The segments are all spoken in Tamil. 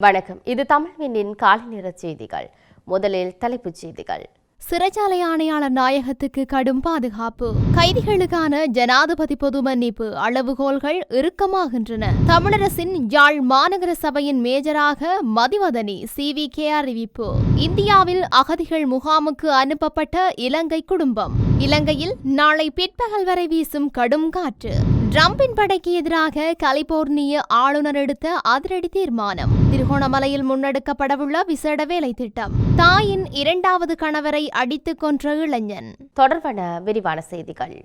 வணக்கம். இது தமிழ்வினின் காலை நேர செய்திகள். முதலில் தலைப்புச் செய்திகள். சிறைச்சாலை ஆணையாளர் நாயகத்துக்கு கடும் பாதுகாப்பு. கைதிகளுக்கான ஜனாதிபதி பொது மன்னிப்பு. அளவுகோல்கள் இறுக்கமாகின்றன. தமிழரசின் யாழ் மாநகர சபையின் மேஜராக மதிவதனி கே அறிவிப்பு. இந்தியாவில் அகதிகள் முகாமுக்கு அனுப்பப்பட்ட இலங்கை குடும்பம். இலங்கையில் நாளை பிற்பகல் வரை வீசும் கடும் காற்று. டிரம்பின் படைக்கு எதிராக கலிபோர்னிய ஆளுநர் எடுத்த அதிரடி தீர்மானம். திருகோணமலையில் முன்னெடுக்கப்படவுள்ள விசேட வேலை திட்டம் தாயின் இரண்டாவது கணவரை அடித்துக் கொன்ற இளைஞன். தொடர்பான விரிவான செய்திகள்.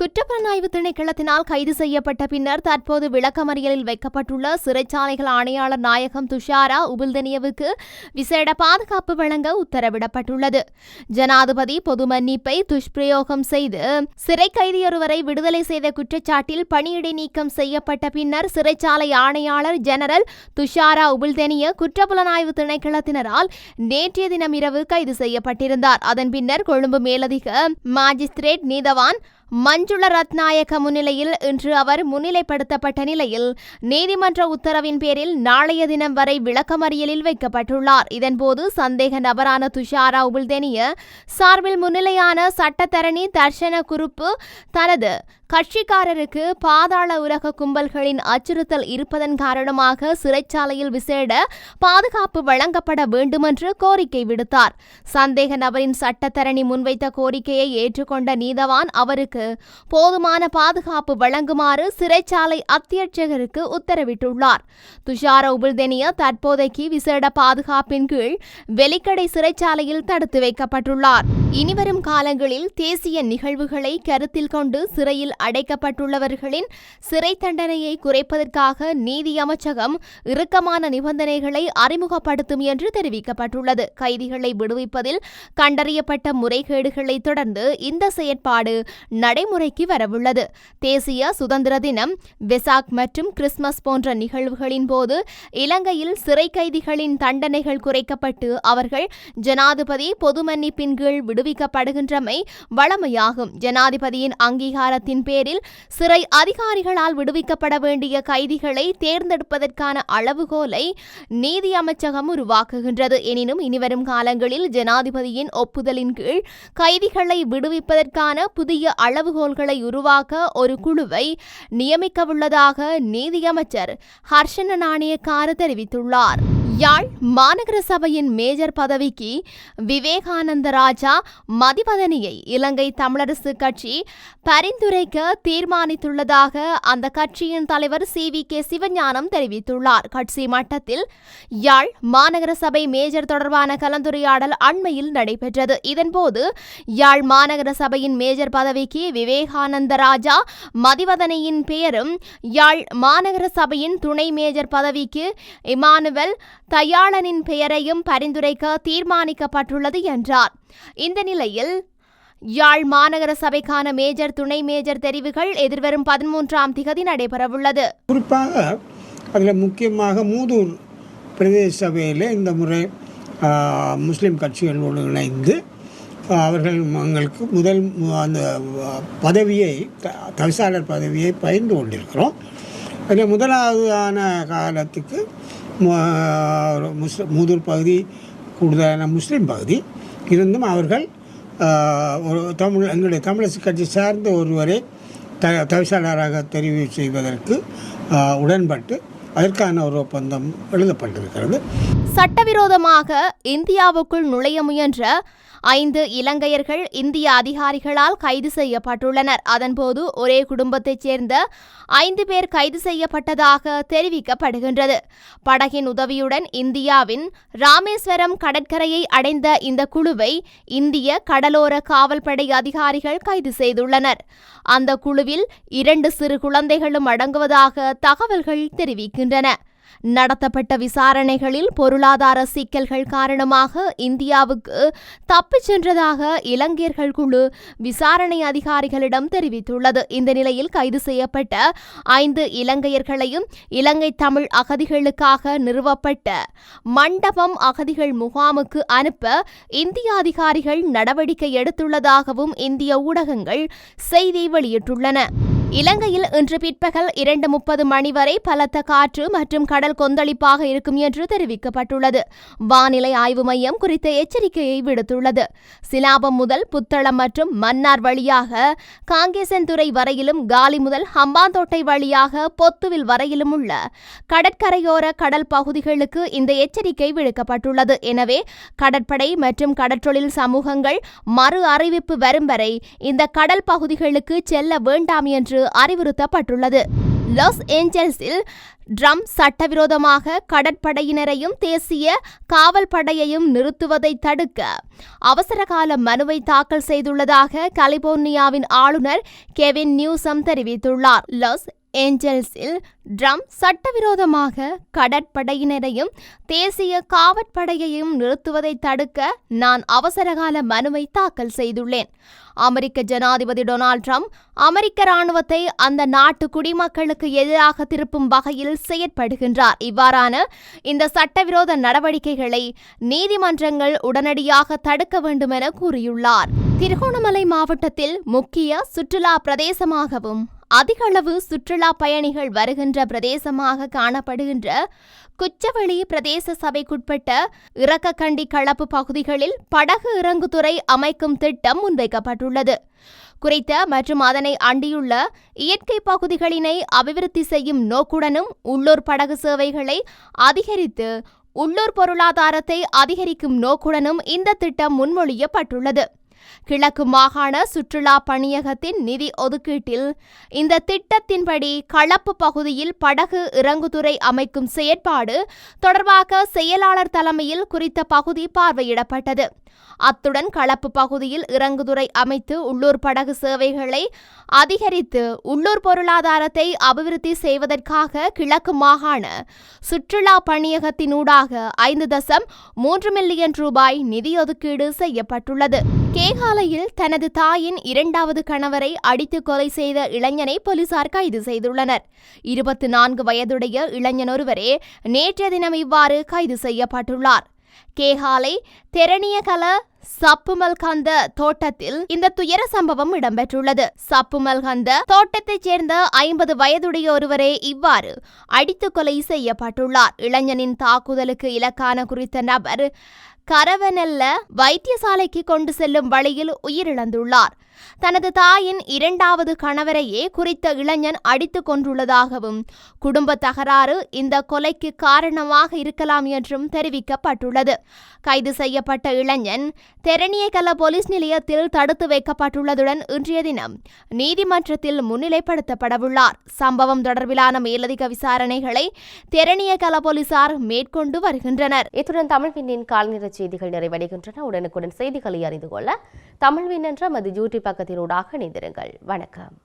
குற்றப்புலனாய்வு திணைக்களத்தினால் கைது செய்யப்பட்ட பின்னர் தற்போது விளக்கமறியலில் வைக்கப்பட்டுள்ள சிறைச்சாலைகள் ஆணையாளர் நாயகம் துஷாரா உபில்தனியவுக்கு விசேட பாதுகாப்பு வழங்க உத்தரவிடப்பட்டுள்ளது. ஜனாதிபதி பொது மன்னிப்பை துஷ்பிரயோகம் செய்து சிறை கைதியொருவரை விடுதலை செய்த குற்றச்சாட்டில் பணியிடை நீக்கம் செய்யப்பட்ட பின்னர் சிறைச்சாலை ஆணையாளர் ஜெனரல் துஷாரா உபில்தெனிய குற்றப்புலனாய்வு திணைக்களத்தினரால் நேற்றைய தினம் இரவு கைது செய்யப்பட்டிருந்தார். அதன் பின்னர் கொழும்பு மேலதிக மாஜிஸ்திரேட் நீதவான் மஞ்சுள ரத்நாயக முன்னிலையில் இன்று அவர் முன்னிலைப்படுத்தப்பட்ட நிலையில் நீதிமன்ற உத்தரவின் பேரில் நாளைய தினம் வரை விளக்கமறியலில் வைக்கப்பட்டுள்ளார். இதன்போது சந்தேக நபரான துஷாரா உபுல்தெனிய சார்பில் முன்னிலையான சட்டத்தரணி தர்ஷன குறுப்பு தனது கட்சிக்காரருக்கு பாதாள உலக கும்பல்களின் அச்சுறுத்தல் இருப்பதன் காரணமாக சிறைச்சாலையில் விசேட பாதுகாப்பு வழங்கப்பட வேண்டுமென்று கோரிக்கை விடுத்தார். சந்தேக நபரின் சட்டத்தரணி முன்வைத்த கோரிக்கையை ஏற்றுக்கொண்ட நீதவான் அவருக்கு போதுமான பாதுகாப்பு வழங்குமாறு சிறைச்சாலை அத்தியட்சகருக்கு உத்தரவிட்டுள்ளார். துஷார உபுல்தெனிய தற்போதைக்கு விசேட பாதுகாப்பின் கீழ் வெலிக்கடை சிறைச்சாலையில் தடுத்து வைக்கப்பட்டுள்ளார். இனிவரும் காலங்களில் தேசிய நிகழ்வுகளை கருத்தில் கொண்டு சிறையில் அடைக்கப்பட்டுள்ளவர்களின் சிறை தண்டனையை குறைப்பதற்காக நீதி அமைச்சகம் இறுக்கமான நிபந்தனைகளை அறிமுகப்படுத்தும் என்று தெரிவிக்கப்பட்டுள்ளது. கைதிகளை விடுவிப்பதில் கண்டறியப்பட்ட முறைகேடுகளை தொடர்ந்து இந்த செயற்பாடு நடைமுறைக்கு வரவுள்ளது. தேசிய சுதந்திர தினம் வெசாக் மற்றும் கிறிஸ்துமஸ் போன்ற நிகழ்வுகளின் போது இலங்கையில் சிறை கைதிகளின் தண்டனைகள் குறைக்கப்பட்டு அவர்கள் ஜனாதிபதி பொது மன்னிப்பின் கீழ் விடுவிக்கப்படுகின்றமை வளமையாகும் ஜனாதிபதியின் அங்கீகாரத்தின் பேரில் சிறை அதிகாரிகளால் விடுவிக்கப்பட வேண்டிய கைதிகளை தேர்ந்தெடுப்பதற்கான அளவுகோலை நீதி அமைச்சகம் உருவாக்குகின்றது. எனினும் இனிவரும் காலங்களில் ஜனாதிபதியின் ஒப்புதலின் கீழ் கைதிகளை விடுவிப்பதற்கான புதிய அளவு அளவுகோல்களை உருவாக்க ஒரு குழுவை நியமிக்கவுள்ளதாக நீதியமைச்சர் ஹர்ஷன நாணயக்கார தெரிவித்துள்ளார். யாழ் மாநகர சபையின் மேஜர் பதவிக்கு விவேகானந்த ராஜா மதிவதனியை இலங்கை தமிழரசு கட்சி பரிந்துரைக்க தீர்மானித்துள்ளதாக அந்த கட்சியின் தலைவர் சி. வி. கே. சிவஞானம் தெரிவித்துள்ளார். கட்சி மட்டத்தில் யாழ் மாநகர சபை மேஜர் தொடர்பான கலந்துரையாடல் அண்மையில் நடைபெற்றது. இதன்போது யாழ் மாநகர சபையின் மேஜர் பதவிக்கு விவேகானந்த ராஜா மதிவதனையின் பெயரும் யாழ் மாநகர சபையின் துணை மேஜர் பதவிக்கு இமானுவல் தயாளனின் பெயரையும் பரிந்துரைக்க தீர்மானிக்கப்பட்டுள்ளது என்றார். இந்த நிலையில் யாழ் மாநகர சபைக்கான மேஜர் துணை மேஜர் தெரிவுகள் எதிர்வரும் பதிமூன்றாம் திகதி நடைபெறவுள்ளது. குறிப்பாக அதில் முக்கியமாக மூதூர் பிரதேச சபையில் இந்த முறை ஆ, முஸ்லிம் கட்சிகளோடு இணைந்து அவர்கள் எங்களுக்கு முதல் அந்த பதவியை த- தவிசாளர் பதவியை பகிர்ந்து கொண்டிருக்கிறோம். அதில் முதலாவதான காலத்துக்கு முஸ்லிம் மூதூர் பகுதி கூடுதலான முஸ்லீம் பகுதி இருந்தும் அவர்கள் ஒரு தமிழ் எங்களுடைய தமிழரசு கட்சி சார்ந்த ஒருவரை த தவிசாளராக தெரிவு செய்வதற்கு உடன்பட்டு அதற்கான ஒரு ஒப்பந்தம் எழுதப்பட்டிருக்கிறது. சட்டவிரோதமாக இந்தியாவுக்குள் நுழைய முயன்ற ஐந்து இலங்கையர்கள் இந்திய அதிகாரிகளால் கைது செய்யப்பட்டுள்ளனர். அதன்போது ஒரே குடும்பத்தைச் சேர்ந்த ஐந்து பேர் கைது செய்யப்பட்டதாக தெரிவிக்கப்படுகின்றது. படகின் உதவியுடன் இந்தியாவின் ராமேஸ்வரம் கடற்கரையை அடைந்த இந்த குழுவை இந்திய கடலோர காவல்படை அதிகாரிகள் கைது செய்துள்ளனர். அந்த குழுவில் இரண்டு சிறு குழந்தைகளும் அடங்குவதாக தகவல்கள் தெரிவிக்கின்றன. நடத்தப்பட்ட விசாரணைகளில் பொருளாதார சிக்கல்கள் காரணமாக இந்தியாவுக்கு தப்பிச் சென்றதாக இலங்கையர்கள் குழு விசாரணை அதிகாரிகளிடம் தெரிவித்துள்ளது. இந்த நிலையில் கைது செய்யப்பட்ட ஐந்து இலங்கையர்களையும் இலங்கை தமிழ் அகதிகளுக்காக நிறுவப்பட்ட மண்டபம் அகதிகள் முகாமுக்கு அனுப்ப இந்திய அதிகாரிகள் நடவடிக்கை எடுத்துள்ளதாகவும் இந்திய ஊடகங்கள் செய்தி வெளியிட்டுள்ளன. இலங்கையில் இன்று பிற்பகல் இரண்டு முப்பது மணி வரை பலத்த காற்று மற்றும் கடல் கொந்தளிப்பாக இருக்கும் என்று தெரிவிக்கப்பட்டுள்ளது. வானிலை ஆய்வு மையம் குறித்த எச்சரிக்கையை விடுத்துள்ளது. சிலாபம் முதல் புத்தளம் மற்றும் மன்னார் வழியாக காங்கேசன்துறை வரையிலும் காலி முதல் ஹம்பாந்தோட்டை வழியாக பொத்துவில் வரையிலும் உள்ள கடற்கரையோர கடல் பகுதிகளுக்கு இந்த எச்சரிக்கை விடுக்கப்பட்டுள்ளது. எனவே கடற்படை மற்றும் கடற்றொழில் சமூகங்கள் மறு அறிவிப்பு வரும் வரை இந்த கடல் பகுதிகளுக்கு செல்ல வேண்டாம் என்று அறிவுறுத்தப்பட்டுள்ளது. லாஸ் ஏஞ்சல்ஸில் ட்ரம் சட்டவிரோதமாக கடற்படையினரையும் தேசிய காவல் படையையும் நிறுத்துவதை தடுக்க அவசரகால மனுவை தாக்கல் செய்துள்ளதாக கலிபோர்னியாவின் ஆளுநர் கெவின் நியூசம் தெரிவித்துள்ளார். லாஸ் ஏஞ்சல்ஸில் ட்ரம் சட்டவிரோதமாக கடற்படையினரையும் தேசிய காவற்படையையும் நிறுத்துவதை தடுக்க நான் அவசரகால மனுவை தாக்கல் செய்துள்ளேன். அமெரிக்க ஜனாதிபதி டொனால்ட் ட்ரம்ப் அமெரிக்க ராணுவத்தை அந்த நாட்டு குடிமக்களுக்கு எதிராக திருப்பும் வகையில் செயற்படுகின்றார். இவ்வாறான இந்த சட்டவிரோத நடவடிக்கைகளை நீதிமன்றங்கள் உடனடியாக தடுக்க வேண்டும் என கூறியுள்ளார். திருகோணமலை மாவட்டத்தில் முக்கிய சுற்றுலா பிரதேசமாகவும் அதிகளவு சுற்றுலா பயணிகள் வருகின்ற பிரதேசமாக காணப்படுகின்ற குச்சவெளி பிரதேச சபைக்குட்பட்ட இறக்கக்கண்டி களப்பு பகுதிகளில் படகு இறங்குதுறை அமைக்கும் திட்டம் முன்வைக்கப்பட்டுள்ளது. குறித்த மற்றும் அதனை அண்டியுள்ள இயற்கை பகுதிகளினை அபிவிருத்தி செய்யும் நோக்குடனும் உள்ளூர் படகு சேவைகளை அதிகரித்து உள்ளூர் பொருளாதாரத்தை அதிகரிக்கும் நோக்குடனும் இந்த திட்டம் முன்மொழியப்பட்டுள்ளது. கிழக்கு மாகாண சுற்றுலா பணியகத்தின் நிதி ஒதுக்கீட்டில் இந்த திட்டத்தின்படி களப்பு பகுதியில் படகு இறங்குதுறை அமைக்கும் செயற்பாடு தொடர்பாக செயலாளர் தலைமையில் குறித்த பகுதி பார்வையிடப்பட்டது. அத்துடன் களப்பு பகுதியில் இறங்குதுறை அமைத்து உள்ளூர் படகு சேவைகளை அதிகரித்து உள்ளூர் பொருளாதாரத்தை அபிவிருத்தி செய்வதற்காக கிழக்கு மாகாண சுற்றுலா பணியகத்தினூடாக ஐந்து தசம் மூன்று மில்லியன் ரூபாய் நிதி ஒதுக்கீடு செய்யப்பட்டுள்ளது. கேகாலையில் தனது தாயின் இரண்டாவது கணவரை அடித்து கொலை செய்த இளைஞனை போலீசார் கைது செய்துள்ளனர். இருபத்தி நான்கு வயதுடைய இளைஞன் ஒருவரே நேற்றைய தினம் இவ்வாறு கைது செய்யப்பட்டுள்ளார். கேகாலை தெரணியகல சப்புமல்கந்த தோட்டத்தில் இந்த துயர சம்பவம் இடம்பெற்றுள்ளது. சப்புமல்கந்த தோட்டத்தைச் சேர்ந்த ஐம்பது வயதுடைய ஒருவரே இவ்வாறு அடித்து கொலை செய்யப்பட்டுள்ளார். இளைஞனின் தாக்குதலுக்கு இலக்கான குறித்த நபர் கரவனல்ல வைத்தியசாலைக்கு கொண்டு செல்லும் வழியில் உயிரிழந்துள்ளார். தனது தாயின் இரண்டாவது கணவரையே குறித்த இளைஞன் அடித்துக் கொண்டுள்ளதாகவும் குடும்ப தகராறு இந்த கொலைக்கு காரணமாக இருக்கலாம் என்றும் தெரிவிக்கப்பட்டுள்ளது. கைது செய்யப்பட்ட இளைஞன் தெரணியகல போலீஸ் நிலையத்தில் தடுத்து வைக்கப்பட்டுள்ளதுடன் இன்றைய தினம் நீதிமன்றத்தில் முன்னிலைப்படுத்தப்படவுள்ளார். சம்பவம் தொடர்பிலான மேலதிக விசாரணைகளை தெரணியகல போலீசார் மேற்கொண்டு வருகின்றனர். இத்துடன் தமிழ்வினின் கால்நிற செய்திகள் நிறைவடைகின்றன. உடனுக்குடன் செய்திகளை அறிந்து கொள்ள தமிழ்வின் என்ற மது யூடியூப் பக்கத்தினூடாக இணைந்திருங்கள். வணக்கம்.